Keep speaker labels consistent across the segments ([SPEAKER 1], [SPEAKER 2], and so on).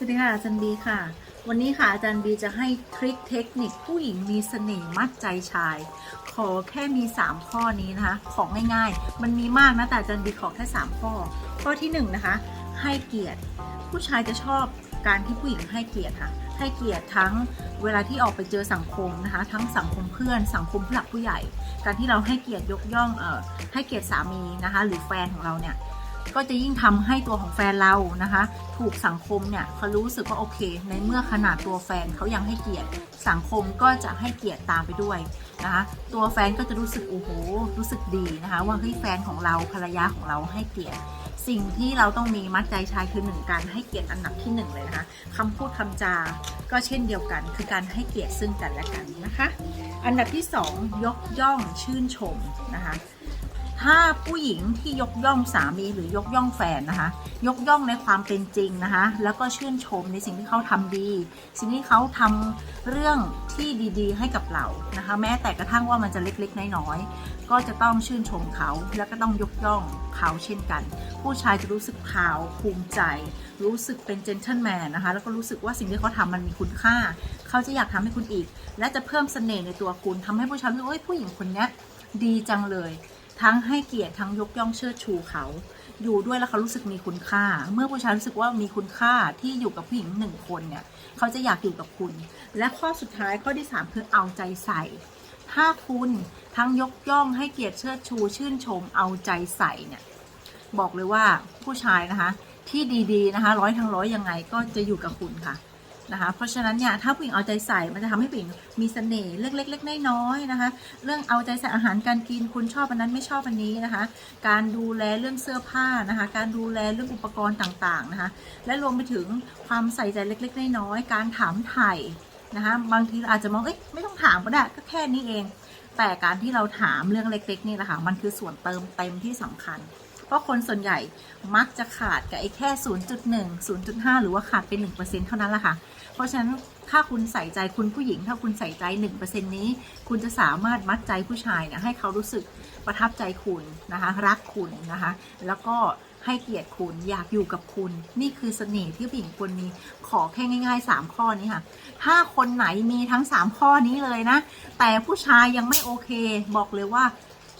[SPEAKER 1] สวัสดีค่ะอาจารย์บีค่ะ วันนี้ค่ะอาจารย์บีจะให้ทริคเทคนิคผู้หญิงมีเสน่ห์มัดใจชาย ขอแค่มี 3 ข้อนี้นะคะ ของง่ายๆ มันมีมากนะแต่อาจารย์บีขอแค่ 3 ข้อ ข้อที่1นะคะ ให้เกียรติ ผู้ชายจะชอบการที่ผู้หญิงให้เกียรติค่ะ ให้เกียรติทั้งเวลาที่ออกไปเจอสังคมนะคะ ทั้งสังคมเพื่อน สังคมผู้หลักผู้ใหญ่ การที่เราให้เกียรติยกย่องเอ่อให้เกียรติสามีนะคะ หรือแฟนของเราเนี่ย ก็จะยิ่งทำให้ตัวของแฟนเรานะคะ ถูกสังคมเนี่ยเขารู้สึกว่าโอเค ในเมื่อขนาดตัวแฟนเขายังให้เกียรติ สังคมก็จะให้เกียรติตามไปด้วยนะคะตัวแฟนก็จะรู้สึกโอ้โหรู้สึกดีนะคะ ว่าเฮ้ยแฟนของเราภรรยาของเราให้เกียรติ สิ่งที่เราต้องมีมัดใจชายคือหนึ่งการให้เกียรติอันดับที่หนึ่งเลยนะคะคำพูดคำจา ก็เช่นเดียวกัน คือการให้เกียรติซึ่งกันและกันนะคะ อันดับที่สองยกย่องชื่นชมนะคะถ้าผู้หญิงที่ยกย่องสามีหรือยกย่องแฟนนะคะ ยกย่องในความเป็นจริงนะคะ แล้วก็ชื่นชมในสิ่งที่เขาทำดี สิ่งที่เขาทำเรื่อง ที่ดีๆ ให้กับเรานะคะ แม้แต่กระทั่งว่ามันจะเล็กๆ น้อยๆ ก็จะต้องชื่นชมเขาแล้วก็ต้องยกย่องเขาเช่นกัน ผู้ชายจะรู้สึกพาวภูมิใจ รู้สึกเป็นเจน t l e แมนนะคะ แล้วก็รู้สึกว่าสิ่งที่เขาทำมันมีคุณค่า เขาจะอยากทำให้คุณอีก และจะเพิ่มเสน่ห์ในตัวคุณทำให้ผู้ชายรู้ว่าเอ้ยผู้หญิงคนนี้ดีจังเลย ทั้งให้เกียรติทั้งยกย่องเชิดชูเขาอยู่ด้วยแล้วเขารู้สึกมีคุณค่า เมื่อผู้ชายรู้สึกว่ามีคุณค่าที่อยู่กับผู้หญิงหนึ่งคนเนี่ยเขาจะอยากอยู่กับคุณ และข้อสุดท้ายข้อที่ 3 คือเอาใจใส่ ถ้าคุณทั้งยกย่องให้เกียรติเชิดชู ชื่นชมเอาใจใส่เนี่ยบอกเลยว่าผู้ชายนะคะ ที่ดีๆนะคะร้อยทั้งร้อยยังไงก็จะอยู่กับคุณค่ะ นะคะ เพราะฉะนั้นเนี่ยถ้าผู้หญิงเอาใจใส่มันจะทำให้ผู้หญิงมีเสน่ห์เล็กๆเล็กๆน้อยๆนะคะ เรื่องเอาใจใส่อาหารการกินคุณชอบอันนั้นไม่ชอบอันนี้นะคะ การดูแลเรื่องเสื้อผ้านะคะ การดูแลเรื่องอุปกรณ์ต่างๆนะคะ และรวมไปถึงความใส่ใจเล็กๆน้อยๆการถามไถ่นะคะบางทีเราอาจจะมองเอ้ยไม่ต้องถามก็ได้ก็แค่นี้เอง แต่การที่เราถามเรื่องเล็กๆนี่แหละค่ะมันคือส่วนเติมเต็มที่สำคัญ เพราะคนส่วนใหญ่มักจะขาดกับไอ้แค่ 0.1 0.5 หรือว่าขาดเป็น 1%เท่านั้นแหละค่ะ เพราะฉะนั้นถ้าคุณใส่ใจคุณผู้หญิง ถ้าคุณใส่ใจ 1%นี้ คุณจะสามารถมัดใจผู้ชายเนี่ยให้เขารู้สึกประทับใจคุณนะคะรักคุณนะคะแล้วก็ให้เกียรติคุณอยากอยู่กับคุณ นี่คือเสน่ห์ที่ผู้หญิงควรมีขอแค่ง่ายๆ 3 ข้อนี้ค่ะ ถ้าคนไหนมีทั้ง 3 ข้อนี้เลยนะ แต่ผู้ชายยังไม่โอเค บอกเลยว่า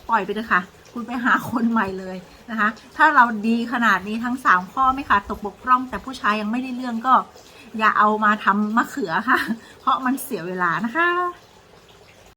[SPEAKER 1] ปล่อยไปเลยค่ะ คุณไปหาคนใหม่เลยนะคะ ถ้าเราดีขนาดนี้ทั้ง 3 ข้อไม่ขาดตกบกพร่อง แต่ผู้ชายยังไม่ได้เรื่องก็ อย่าเอามาทำมะเขือค่ะ เพราะมันเสียเวลานะคะ